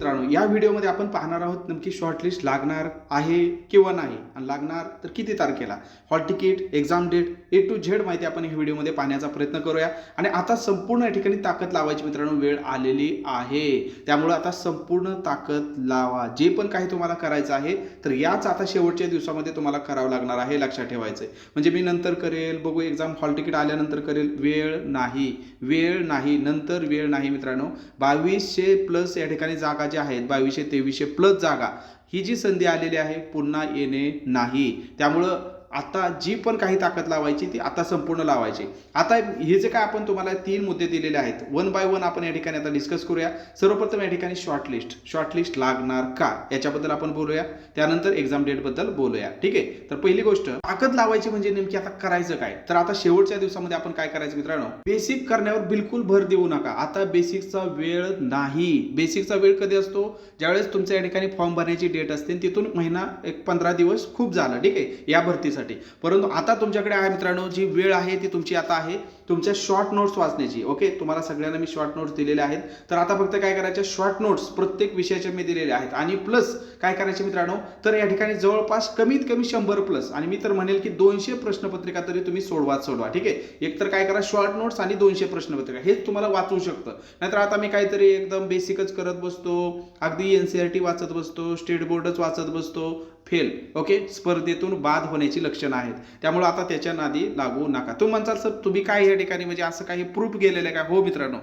मित्रांनो या व्हिडिओमध्ये आपण पाहणार आहोत नक्की शॉर्टलिस्ट लागणार आहे किंवा नाही. आणि लागणार तर किती तारखेला? Hall ticket exam date A to Z माहिती आपण या व्हिडिओमध्ये पाहण्याचा प्रयत्न करूया. आणि आता संपूर्ण या ठिकाणी ताकद लावायची मित्रांनो वेळ आलेली आहे. त्यामुळे आता संपूर्ण ताकद लावा. जे पण काही तुम्हाला करायचं आहे तर याच आता शेवटच्या दिवसामध्ये तुम्हाला करावं लागणार आहे लक्षात ठेवायचं आहे म्हणजे मी नंतर करेल बघू एक्झाम हॉल तिकीट आल्यानंतर करेल वेळ नाही. वेळ नाही नंतर वेळ नाही मित्रांनो. बावीसशे प्लस या ठिकाणी जागा ज्या आहेत बावीसशे तेवीसशे प्लस जागा ही जी संधी आलेली आहे पुन्हा येणे नाही. त्यामुळं आता जी पण काही ताकद लावायची ती आता संपूर्ण लावायची. आता हे जे काय आपण तुम्हाला तीन मुद्दे दिलेले आहेत वन बाय वन आपण या ठिकाणी आता डिस्कस करूया. सर्वप्रथम या ठिकाणी शॉर्टलिस्ट शॉर्टलिस्ट लागणार का? याच्याबद्दल आपण बोलूया. त्यानंतर एक्झाम डेटबद्दल बोलूया. ठीक आहे? तर पहिली गोष्ट ताकद लावायची म्हणजे नेमकी आता करायचं काय? तर आता शेवटच्या दिवसामध्ये आपण काय करायचं मित्रांनो? बेसिक करण्यावर बिलकुल भर देऊ नका. आता बेसिकचा वेळ नाही. बेसिकचा वेळ कधी असतो? ज्यावेळेस तुमच्या या ठिकाणी फॉर्म भरण्याची डेट असते तिथून महिना एक पंधरा दिवस खूप झालं. ठीक आहे? या भरतीसाठी. परंतु आता तुमच्याकडे आहे मित्रांनो जी वेळ आहे ती तुमची आता आहे. तुमच्या शॉर्ट नोट्स वाचण्याची ओके तुम्हाला सगळ्यांना मी शॉर्ट नोट्स दिलेले आहेत. तर आता फक्त काय करायचे? शॉर्ट नोट्स प्रत्येक विषयाचे मी दिलेले आहेत. आणि प्लस काय करायचे मित्रांनो? तर या ठिकाणी जवळपास कमीत कमी शंभर प्लस आणि मी तर म्हणेल की दोनशे प्रश्नपत्रिका तरी तुम्ही सोडवाच सोडवा ठीक आहे? एकतर काय करा? शॉर्ट नोट्स आणि दोनशे प्रश्नपत्रिका. हेच तुम्हाला वाचू शकतं. नाहीतर आता मी काहीतरी एकदम बेसिकच करत बसतो. अगदी एन सी आर टी वाचत बसतो. स्टेट बोर्डच वाचत बसतो. फेल ओके स्पर्धेतून बाद होण्याची लक्षणं आहेत. त्यामुळे आता त्याच्या नादी लागू नका. तुम्ही म्हणसाल सर तुम्ही काय या ठिकाणी? म्हणजे असं काही प्रूफ गेलेलं आहे का? हो मित्रांनो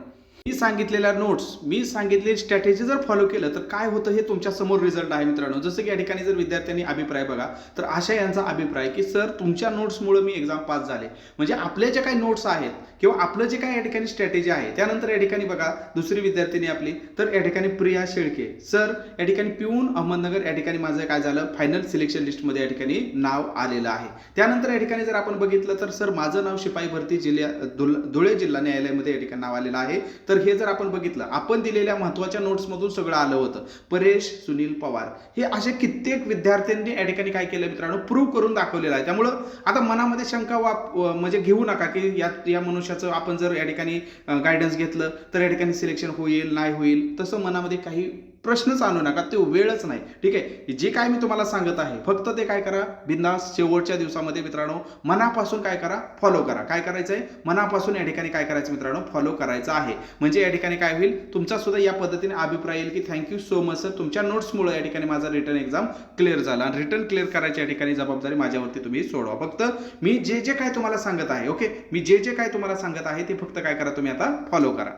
मी सांगितलेल्या नोट्स मी सांगितलेली स्ट्रॅटेजी जर फॉलो केलं तर काय होतं हे तुमच्यासमोर रिझल्ट आहे मित्रांनो. जसं की या ठिकाणी जर विद्यार्थ्यांनी अभिप्राय बघा तर आशा यांचा अभिप्राय की सर तुमच्या नोट्समुळे मी एक्झाम पास झाले. म्हणजे आपले जे काही नोट्स आहेत किंवा आपलं जे काही या ठिकाणी स्ट्रॅटेजी आहे त्यानंतर या ठिकाणी बघा दुसरी विद्यार्थिनी आपली तर या ठिकाणी प्रिया शेळके. सर या ठिकाणी पिऊन अहमदनगर या ठिकाणी माझं काय झालं? फायनल सिलेक्शन लिस्टमध्ये या ठिकाणी नाव आलेलं आहे. त्यानंतर या ठिकाणी जर आपण बघितलं तर सर माझं नाव शिपाई भरती जिल्ह्या धुल- धुळे जिल्हा न्यायालयामध्ये या ठिकाणी नाव आलेलं आहे. तर तर हे जर आपण बघितलं आपण दिलेल्या महत्त्वाच्या नोट्समधून सगळं आलं होतं. परेश सुनील पवार. हे असे कित्येक विद्यार्थ्यांनी या ठिकाणी काय केलं मित्रांनो? प्रूव्ह करून दाखवलेलं आहे. त्यामुळं आता मनामध्ये शंका वाप म्हणजे घेऊ नका की या या मनुष्याचं आपण जर या ठिकाणी गायडन्स घेतलं तर या ठिकाणी सिलेक्शन होईल नाही होईल तसं मनामध्ये काही प्रश्नच आणू नका ते वेळच नाही. ठीक आहे? जे काय मी तुम्हाला सांगत आहे फक्त ते काय करा बिंदास शेवटच्या दिवसामध्ये मित्रांनो मनापासून काय करा फॉलो करा. काय करायचं आहे मनापासून या ठिकाणी काय करायचं मित्रांनो? फॉलो करायचं आहे. म्हणजे या ठिकाणी काय होईल? तुमचा सुद्धा या पद्धतीने अभिप्राय येईल की थँक्यू सो मच सर तुमच्या नोट्समुळे या ठिकाणी माझा रिटर्न एक्झाम क्लिअर झाला. आणि रिटर्न क्लिअर करायची या ठिकाणी जबाबदारी माझ्यावरती तुम्ही सोडवा. फक्त मी जे जे काय तुम्हाला सांगत आहे ओके मी जे जे काय तुम्हाला सांगत आहे ते फक्त काय करा तुम्ही आता फॉलो करा.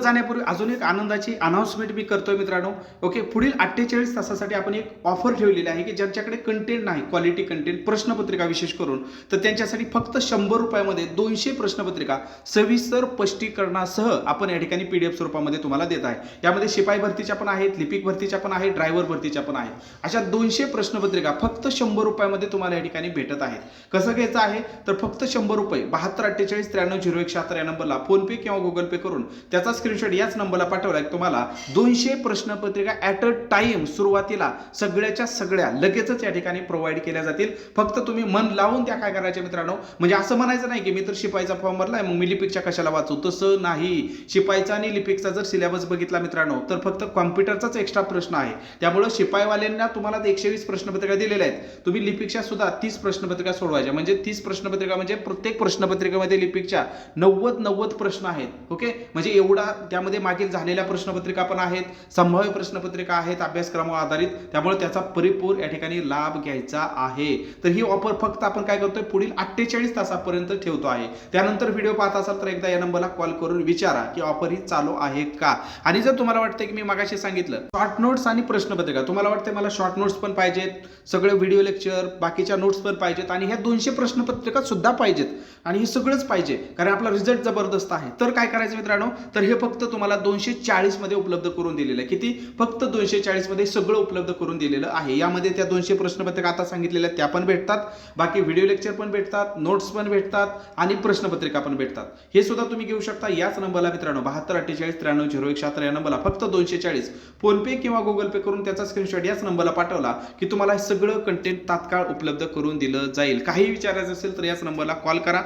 जाण्यापूर्वी अजून एक आनंदाची अनाउन्समेंट मी करतोय मित्रांनो. ओके पुढील अठ्ठेचाळीस तासासाठी आपण एक ऑफर ठेवलेली आहे की ज्यांच्याकडे कंटेंट नाही क्वालिटी कंटेंट प्रश्नपत्रिका विशेष करून तर त्यांच्यासाठी फक्त शंभर रुपयामध्ये दोनशे प्रश्नपत्रिका सविस्तर स्पष्टीकरणासह आपण या ठिकाणी पीडीएफ स्वरूपामध्ये तुम्हाला देत आहे. यामध्ये शिपाई भरतीच्या पण आहेत लिपिक भरतीच्या पण आहेत ड्रायव्हर भरतीच्या पण आहेत. अशा दोनशे प्रश्नपत्रिका फक्त शंभर रुपयामध्ये तुम्हाला या ठिकाणी भेटत आहेत. कसं घ्यायचं आहे? तर फक्त शंभर रुपये बहात्तर अठ्ठेचाळीस त्र्याण्णव झिरो एक शहात्तर या नंबरला फोन पे किंवा गुगल पे करून त्याचा स्क्रीनशॉट याच नंबरला पाठवला तुम्हाला दोनशे प्रश्नपत्रिका ॲट अ टाइम सुरुवातीला सगळ्याच्या सगळ्या लगेचच या ठिकाणी प्रोव्हाइड केल्या जातील. फक्त तुम्ही मन लावून त्या काय करायच्या मित्रांनो. म्हणजे असं म्हणायचं नाही की मी तर शिपाईचा फॉर्म भरलाय मग मी लिपिकच्या कशाला वाचू? तसं नाही. शिपाईचा आणि लिपिकचा जर सिलेबस बघितला मित्रांनो तर फक्त कॉम्प्युटरचाच एक्स्ट्रा प्रश्न आहे. त्यामुळं शिपाईवाल्यांना तुम्हाला एकशे वीस प्रश्नपत्रिका दिलेल्या आहेत. तुम्ही लिपिकच्या सुद्धा तीस प्रश्नपत्रिका सोडवायच्या. म्हणजे तीस प्रश्नपत्रिका म्हणजे प्रत्येक प्रश्नपत्रिकेमध्ये लिपिकच्या नव्वद नव्वद प्रश्न आहेत. ओके? म्हणजे एवढा त्यामध्ये मागील झालेल्या प्रश्नपत्रिका पण आहेत संभाव्य प्रश्नपत्रिका आहेत अभ्यासक्रमावर आधारित. त्यामुळे त्याचा परिपूर या ठिकाणी लाभ घ्यायचा आहे. तर ही ऑफर फक्त आपण काय करतोय? पुढील अठ्ठेचाळीस तासापर्यंत ठेवतो आहे. त्यानंतर व्हिडिओ पाहत असाल तर एकदा या नंबरला कॉल करून विचारा की ऑफर ही चालू आहे का? आणि जर तुम्हाला वाटतं की मी मागाशी सांगितलं शॉर्ट नोट्स आणि प्रश्नपत्रिका तुम्हाला वाटतं मला शॉर्ट नोट्स पण पाहिजेत सगळे व्हिडिओ लेक्चर बाकीच्या नोट्स पण पाहिजेत आणि ह्या दोनशे प्रश्नपत्रिका सुद्धा पाहिजेत. आणि हे सगळंच पाहिजे कारण आपला रिझल्ट जबरदस्त आहे. तर काय करायचं मित्रांनो? तर हे फक्त तुम्हाला दोनशे चाळीसमध्ये उपलब्ध करून दिलेलं आहे. किती? फक्त दोनशे चाळीसमध्ये सगळं उपलब्ध करून दिलेलं आहे. यामध्ये त्या दोनशे प्रश्नपत्रिका आता सांगितलेल्या त्या पण भेटतात. बाकी व्हिडिओ लेक्चर पण भेटतात नोट्स पण भेटतात आणि प्रश्नपत्रिका पण भेटतात. हे सुद्धा तुम्ही घेऊ शकता. याच नंबरला मित्रांनो बहात्तर अठ्ठेचाळीस त्र्याण्णव झिरो एक शहात्तर या नंबरला फक्त दोनशे चाळीस फोनपे किंवा गुगल पे करून त्याचा स्क्रीनशॉट याच नंबरला पाठवला की तुम्हाला हे सगळं कंटेंट तात्काळ उपलब्ध करून दिलं जाईल. काही विचारायचं असेल तर याच नंबरला कॉल करा.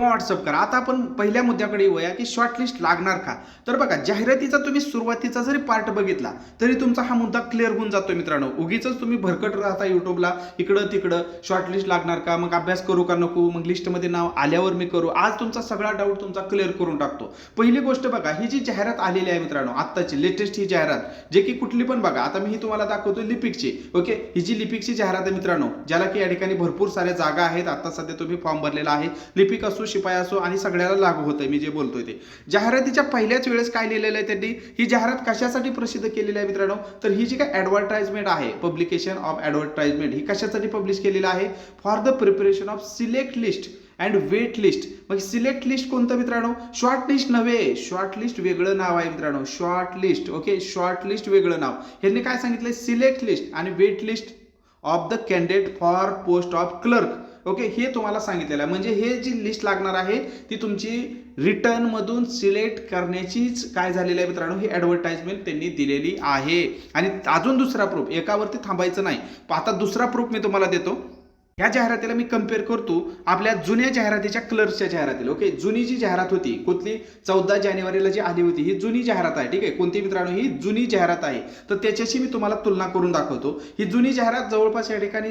व्हॉट्सअप करा. आता आपण पहिल्या मुद्द्याकडे येऊया की शॉर्टलिस्ट लागणार का? तर बघा जाहिरातीचा तुम्ही सुरुवातीचा जरी पार्ट बघितला तरी तुमचा हा मुद्दा क्लिअर होऊन जातो मित्रांनो. उगीच तुम्ही भरकट राहता युट्यूबला इकडं तिकडं शॉर्टलिस्ट लागणार का? मग अभ्यास करू का नको? मग लिस्टमध्ये नाव आल्यावर मी करू? आज तुमचा सगळा डाऊट तुमचा क्लिअर करून टाकतो. पहिली गोष्ट बघा ही जी जाहिरात आलेली आहे मित्रांनो आत्ताची लेटेस्ट ही जाहिरात जे की कुठली पण बघा. आता मी ही तुम्हाला दाखवतो लिपिकची ओके ही जी लिपिकची जाहिरात आहे मित्रांनो ज्याला की या ठिकाणी भरपूर साऱ्या जागा आहेत. आता सध्या तुम्ही फॉर्म भरलेला आहे. लिपिक असू शिपाई असो आणि सगळ्याला लागू होतंय मी जे बोलतोय ते. जाहिरातीच्या पहिल्याच वेळेस काय लिहिलेलं आहे त्यांनी? ही जाहिरात कशासाठी प्रसिद्ध केलेली आहे मित्रांनो? तर ही जी काय ॲडव्हर्टाइजमेंट आहे पब्लिकेशन ऑफ ॲडव्हर्टाइजमेंट ही कशासाठी पब्लिश केलेलं आहे? For the preparation of select list and wait list मग सिलेक्ट लिस्ट कोणतं मित्रांनो? शॉर्ट लिस्ट नव्हे. शॉर्ट लिस्ट वेगळं नाव आहे मित्रांनो. Short list okay short list वेगळं नाव. ह्यांनी काय सांगितलंय? सिलेक्ट लिस्ट आणि wait list of the candidate for post of clerk okay? हे तुम्हाला सांगितलेलं आहे. म्हणजे हे जी लिस्ट लागणार आहे ती तुमची रिटर्नमधून सिलेक्ट करण्याचीच काय झालेलं आहे मित्रांनो? ही ॲडव्हर्टाइजमेंट त्यांनी दिलेली आहे. आणि अजून दुसरा प्रूफ एकावरती थांबायचं नाही. आता दुसरा प्रूफ मी तुम्हाला देतो. ह्या जाहिरातीला मी कंपेअर करतो आपल्या जुन्या जाहिरातीच्या कलर्सच्या जाहिरातीला. ओके जुनी जी जाहिरात होती कुठली? चौदा जानेवारीला जी आली होती ही जुनी जाहिरात आहे. ठीक आहे? कोणती मित्रांनो? ही जुनी जाहिरात आहे. तर त्याच्याशी मी तुम्हाला तुलना करून दाखवतो. ही जुनी जाहिरात जवळपास या ठिकाणी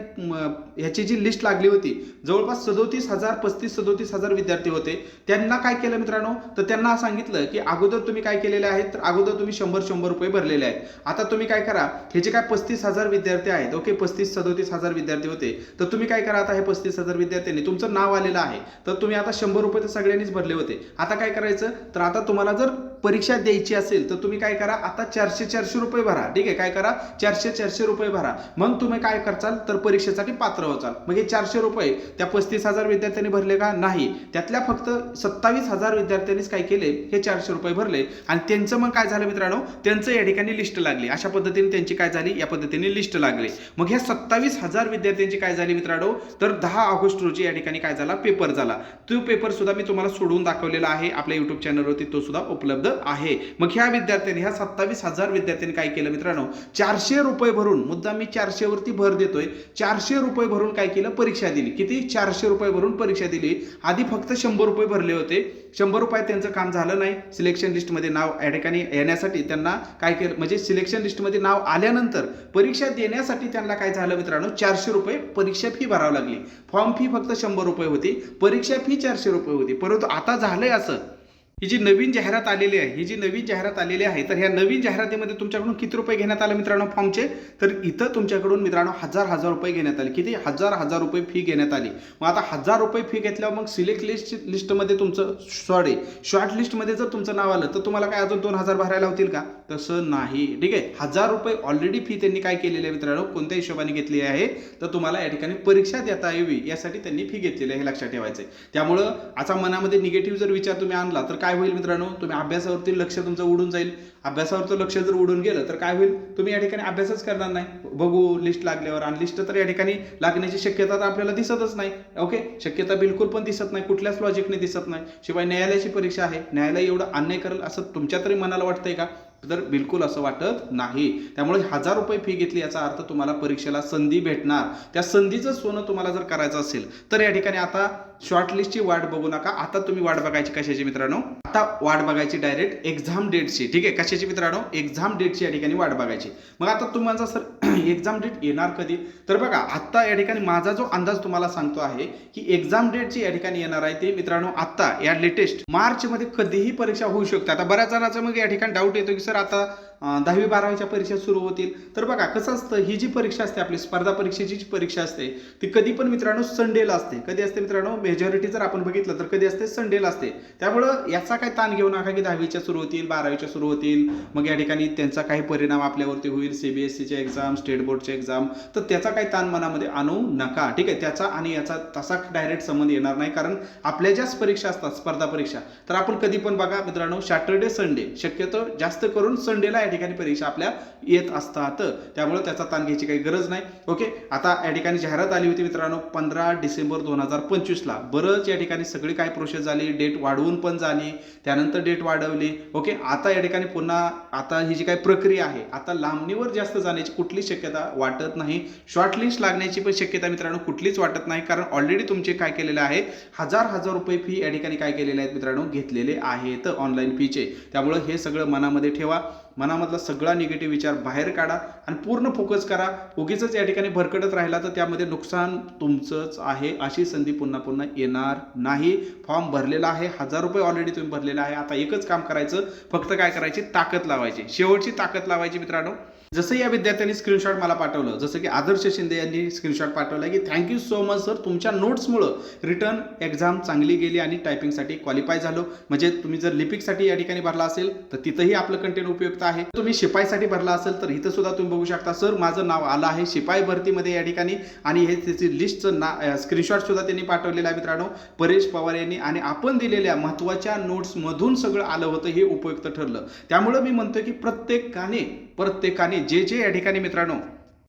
ह्याची जी लिस्ट लागली होती जवळपास सदोतीस हजार पस्तीस सदोतीस हजार विद्यार्थी होते. त्यांना काय केलं मित्रांनो? तर त्यांना सांगितलं की अगोदर तुम्ही काय केलेले आहेत? तर अगोदर तुम्ही शंभर शंभर रुपये भरलेले आहेत. आता तुम्ही काय करा? हे जे काय पस्तीस हजार विद्यार्थी आहेत ओके पस्तीस सदोतीस हजार विद्यार्थी होते. तर तुम्ही काय करा आता हे पस्तीस हजार विद्यार्थ्यांनी? तुमचं नाव आलेलं आहे. तर तुम्ही आता शंभर रुपये तर सगळ्यांनीच भरले होते. आता काय करायचं? तर आता तुम्हाला जर परीक्षा द्यायची असेल तर तुम्ही काय करा आता चारशे चारशे रुपये भरा. ठीक आहे काय करा चारशे चारशे रुपये भरा. मग तुम्ही काय करचाल तर परीक्षेसाठी पात्र होचाल. मग हे चारशे रुपये त्या पस्तीस हजार विद्यार्थ्यांनी भरले का? नाही. त्यातल्या फक्त सत्तावीस हजार विद्यार्थ्यांनीच काय केले हे चारशे रुपये भरले. आणि त्यांचं मग काय झालं मित्रांनो? त्यांचं या ठिकाणी लिस्ट लागली. अशा पद्धतीने त्यांची काय झाली? या पद्धतीने लिस्ट लागली. मग ह्या सत्तावीस हजार विद्यार्थ्यांची काय झाली मित्रांनो? तर दहा ऑगस्ट रोजी या ठिकाणी काय झाला? पेपर झाला. तो पेपर सुद्धा मी तुम्हाला सोडवून दाखवलेला आहे. आपल्या युट्यूब चॅनलवरती तो सुद्धा उपलब्ध आहे. मग ह्या विद्यार्थ्यांनी ह्या सत्तावीस हजार विद्यार्थ्यांनी काय केलं मित्रांनो? चारशे रुपये भरून मुद्दा मी चारशेवरती भर देतोय चारशे रुपये भरून काय केलं? परीक्षा दिली. किती? चारशे रुपये भरून परीक्षा दिली. आधी फक्त शंभर रुपये भरले होते. शंभर रुपयात त्यांचं काम झालं नाही. सिलेक्शन लिस्टमध्ये नाव या ठिकाणी येण्यासाठी त्यांना काय केलं? म्हणजे सिलेक्शन लिस्टमध्ये नाव आल्यानंतर परीक्षा देण्यासाठी त्यांना काय झालं मित्रांनो? चारशे रुपये परीक्षा फी भरावी लागली. फॉर्म फी फक्त शंभर रुपये होती. परीक्षा फी चारशे रुपये होती. परंतु आता झालंय असं. ही जी नवीन जाहिरात आलेली आहे ही जी नवीन जाहिरात आलेली आहे तर ह्या नवीन जाहिरातीमध्ये तुमच्याकडून किती रुपये घेण्यात आले मित्रांनो फॉर्मचे? तर इथं तुमच्याकडून मित्रांनो हजार हजार रुपये घेण्यात आले. किती? हजार हजार रुपये फी घेण्यात आली. मग आता हजार रुपये फी घेतल्यावर मग सिलेक्ट लिस्ट लिस्टमध्ये तुमचं सॉरी शॉर्ट लिस्टमध्ये जर तुमचं नाव आलं तर तुम्हाला काय अजून दोन हजार भरायला होतील का? तसं नाही. ठीक आहे? हजार रुपये ऑलरेडी फी त्यांनी काय केलेली आहे मित्रांनो? कोणत्या हिशोबाने घेतली आहे. तर तुम्हाला या ठिकाणी परीक्षा देता यावी यासाठी त्यांनी फी घेतलेली आहे हे लक्षात ठेवायचं आहे त्यामुळं असा मनामध्ये निगेटिव्ह जर विचार तुम्ही आणला तर काय होईल मित्रांनो? तुम्ही अभ्यासावरती लक्ष तुमचं उडून जाईल. अभ्यासावरचं लक्ष जर उडून गेलं तर काय होईल? तुम्ही या ठिकाणी अभ्यासच करणार नाही. बघू लिस्ट लागल्यावर. आणि लिस्ट तर या ठिकाणी लागण्याची शक्यता तर आपल्याला दिसतच नाही. ओके शक्यता बिलकुल पण दिसत नाही. कुठल्याच लॉजिकने दिसत नाही. शिवाय न्यायालयाची परीक्षा आहे. न्यायालय एवढं अन्याय करेल असं तुमच्या तरी मनाला वाटतंय का? तर बिलकुल असं वाटत नाही. त्यामुळे हजार रुपये फी घेतली याचा अर्थ तुम्हाला परीक्षेला संधी भेटणार. त्या संधीचं सोनं तुम्हाला जर करायचं असेल तर या ठिकाणी आता शॉर्टलिस्टची वाट बघू नका. आता तुम्ही वाट बघायची कशाची मित्रांनो? आता वाट बघायची डायरेक्ट एक्झाम डेटची ठीक आहे? कशाची मित्रांनो? एक्झाम डेटची या ठिकाणी वाट बघायची. मग आता तुम्हाला सर एक्झाम डेट येणार कधी तर बघा आत्ता या ठिकाणी माझा जो अंदाज तुम्हाला सांगतो आहे की एक्झाम डेट जी या ठिकाणी येणार आहे ते मित्रांनो आत्ता या लेटेस्ट मार्चमध्ये कधीही परीक्षा होऊ शकते. आता बऱ्याच जणांचा मग या ठिकाणी डाऊट येतो की सर आता दहावी बारावीच्या परीक्षा सुरू होतील. तर बघा कसं असतं ही जी परीक्षा असते आपली स्पर्धा परीक्षेची जी परीक्षा असते ती कधी पण मित्रांनो संडेला असते. कधी असते मित्रांनो? मेजॉरिटी जर आपण बघितलं तर कधी असते? संडेला असते. त्यामुळं याचा काही ताण घेऊ नका की दहावीच्या सुरू होतील बारावीच्या सुरू होतील. मग या ठिकाणी त्यांचा काही परिणाम आपल्यावरती होईल. सीबीएसईच्या एक्झाम स्टेट बोर्डच्या एक्झाम तर त्याचा काही ताण मनामध्ये आणू नका. ठीक आहे? त्याचा आणि याचा तसा डायरेक्ट संबंध येणार नाही. कारण आपल्या ज्याच परीक्षा असतात स्पर्धा परीक्षा तर आपण कधी पण बघा मित्रांनो सॅटर्डे संडे शक्यतो जास्त करून संडेला या ठिकाणी परीक्षा आपल्या येत असतात. त्यामुळे त्याचा ताण घ्यायची काही गरज नाही. ओके? आता या ठिकाणी जाहिरात आली होती मित्रांनो पंधरा डिसेंबर दोन हजार पंचवीसला. बरंच या ठिकाणी सगळी काय प्रोसेस झाली डेट वाढवून पण झाली त्यानंतर डेट वाढवली. ओके? आता या ठिकाणी पुन्हा आता ही जी काही प्रक्रिया आहे आता लांबणीवर जास्त जाण्याची कुठलीच शक्यता वाटत नाही. शॉर्टलिस्ट लागण्याची पण शक्यता मित्रांनो कुठलीच वाटत नाही कारण ऑलरेडी तुमचे काय केलेले आहे हजार हजार रुपये फी या ठिकाणी काय केलेले आहेत मित्रांनो घेतलेले आहेत ऑनलाईन फीचे त्यामुळं हे सगळं मनामध्ये ठेवा मनामधला सगळा निगेटिव्ह विचार बाहेर काढा आणि पूर्ण फोकस करा. उगीच या ठिकाणी भरकटत राहिला तर त्यामध्ये नुकसान तुमचंच आहे अशी संधी पुन्हा पुन्हा येणार नाही. फॉर्म भरलेला आहे हजार रुपये ऑलरेडी तुम्ही भरलेला आहे. आता एकच काम करायचं फक्त काय करायची? ताकद लावायची. शेवटची ताकद लावायची मित्रांनो. जसं या विद्यार्थ्यांनी स्क्रीनशॉट मला पाठवलं जसं की आदर्श शिंदे यांनी स्क्रीनशॉट पाठवला की थँक्यू सो मच सर तुमच्या नोट्समुळं रिटर्न एक्झाम चांगली गेली आणि टायपिंगसाठी क्वालिफाय झालो. म्हणजे तुम्ही जर लिपिकसाठी या ठिकाणी भरला असेल तर तिथंही आपलं कंटेंट उपयुक्त आहे. तुम्ही शिपाईसाठी भरला असेल तर इथं सुद्धा तुम्ही बघू शकता सर माझं नाव आलं आहे शिपाई भरतीमध्ये या ठिकाणी. आणि हे त्याची लिस्टचं ना स्क्रीनशॉट सुद्धा त्यांनी पाठवलेलं आहे मित्रांनो परेश पवार यांनी. आणि आपण दिलेल्या महत्त्वाच्या नोट्समधून सगळं आलं होतं हे उपयुक्त ठरलं. त्यामुळं मी म्हणतो की प्रत्येकाने प्रत्येकाने जे जे या ठिकाणी मित्रांनो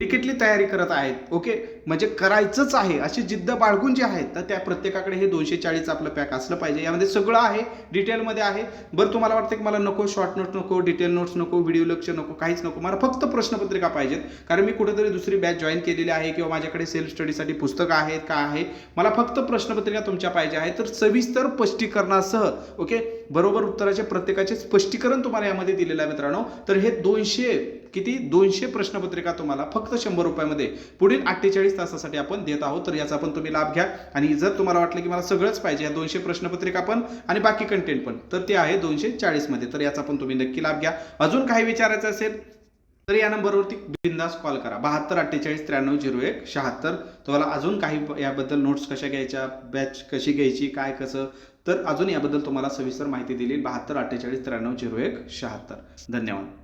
क्रिकेटली तयारी करत आहेत ओके? म्हणजे करायचंच आहे अशी जिद्द बाळगून जे आहेत तर त्या प्रत्येकाकडे हे दोनशे चाळीस आपलं पॅक असलं पाहिजे. यामध्ये सगळं आहे डिटेलमध्ये आहे. बरं तुम्हाला वाटतं की मला नको शॉर्ट नोट नको डिटेल नोट्स नको व्हिडिओ लक्ष नको काहीच नको. मला फक्त प्रश्नपत्रिका पाहिजेत. कारण मी कुठेतरी दुसरी बॅच जॉईन केलेली आहे किंवा माझ्याकडे सेल्फ स्टडीसाठी पुस्तकं आहेत का आहे मला फक्त प्रश्नपत्रिका तुमच्या पाहिजे आहे तर सविस्तर स्पष्टीकरणासह ओके? बरोबर उत्तराचे प्रत्येकाचे स्पष्टीकरण तुम्हाला यामध्ये दिलेलं आहे मित्रांनो. तर हे दोनशे किती? दोनशे प्रश्नपत्रिका तुम्हाला फक्त शंभर रुपयामध्ये पुढील अठ्ठेचाळीस तासासाठी आपण देत आहोत. तर याचा पण तुम्ही लाभ घ्या. आणि जर तुम्हाला वाटलं की मला सगळंच पाहिजे या दोनशे प्रश्नपत्रिका पण आणि बाकी कंटेंट पण तर ते आहे दोनशे चाळीसमध्ये. तर याचा पण तुम्ही नक्की लाभ घ्या. अजून काही विचारायचं असेल तर या नंबरवरती बिंदास कॉल करा. बहात्तर अठ्ठेचाळीस त्र्याण्णव झिरो एक शहात्तर. तुम्हाला अजून काही याबद्दल नोट्स कशा घ्यायच्या बॅच कशी घ्यायची काय कसं? तर अजून याबद्दल तुम्हाला सविस्तर माहिती दिली. बहात्तर अठ्ठेचाळीस त्र्याण्णव झिरो एक शहात्तर. धन्यवाद.